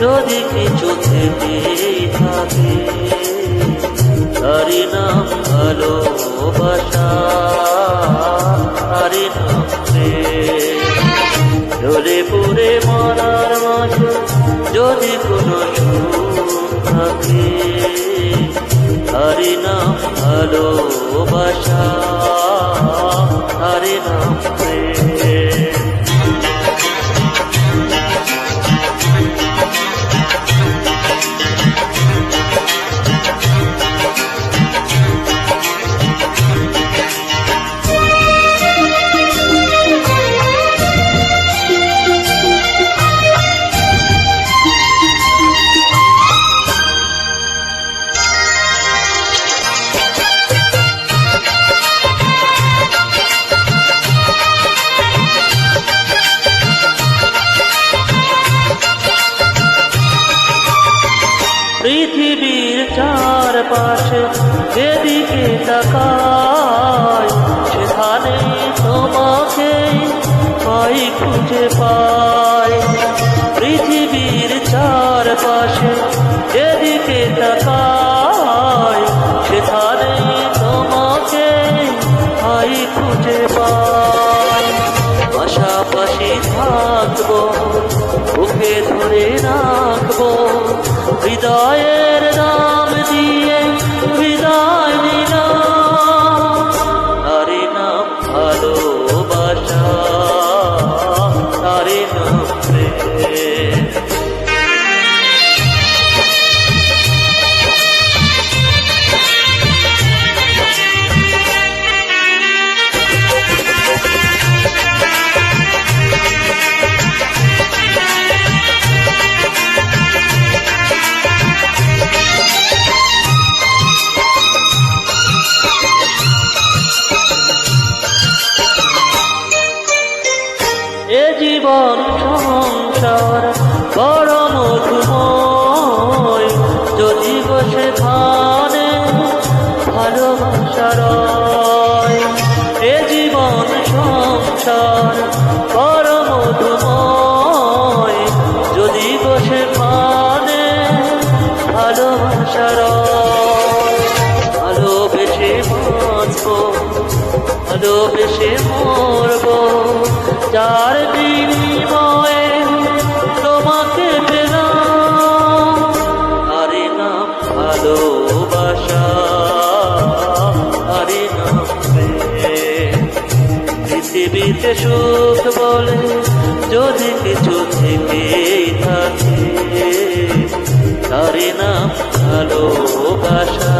যদি কিছু থেকে থাকে। তারি নাম ভালোবাসা তারি নাম জ্বলে পুড়ে মরার মাঝে, যদি কোনো সুখ থাকে তারি নাম ভালোবাসা তারি নাম চারপাশে যেদিকে তাকাই, সেখানে তোমাকে পাই খুঁজে পাই। পৃথিবীর চারপাশে যেদিকে তাকাই, সেখানে তোমাকে পাই খুঁজে পাই। পাশাপাশি থাকব, বুকে ধরে রাখব, হৃদয়ের নাম এ জীবন সংসার বড় মধুময়। যদি বসে খানে ভালোবাসার এ জীবন সংসার বড় মধুময়। যদি বসে খানে ভালোবাসার ভালোবেসে বাঁচবো, ভালোবেসে মরবো। যার বিনিময়ে তোমাকে পেলাম আরে নাম ভালোবাসা, আরে নাম। পৃথিবীতে সুখ বলে যদি কিছু থেকেই থাকে, তারে নাম ভালোবাসা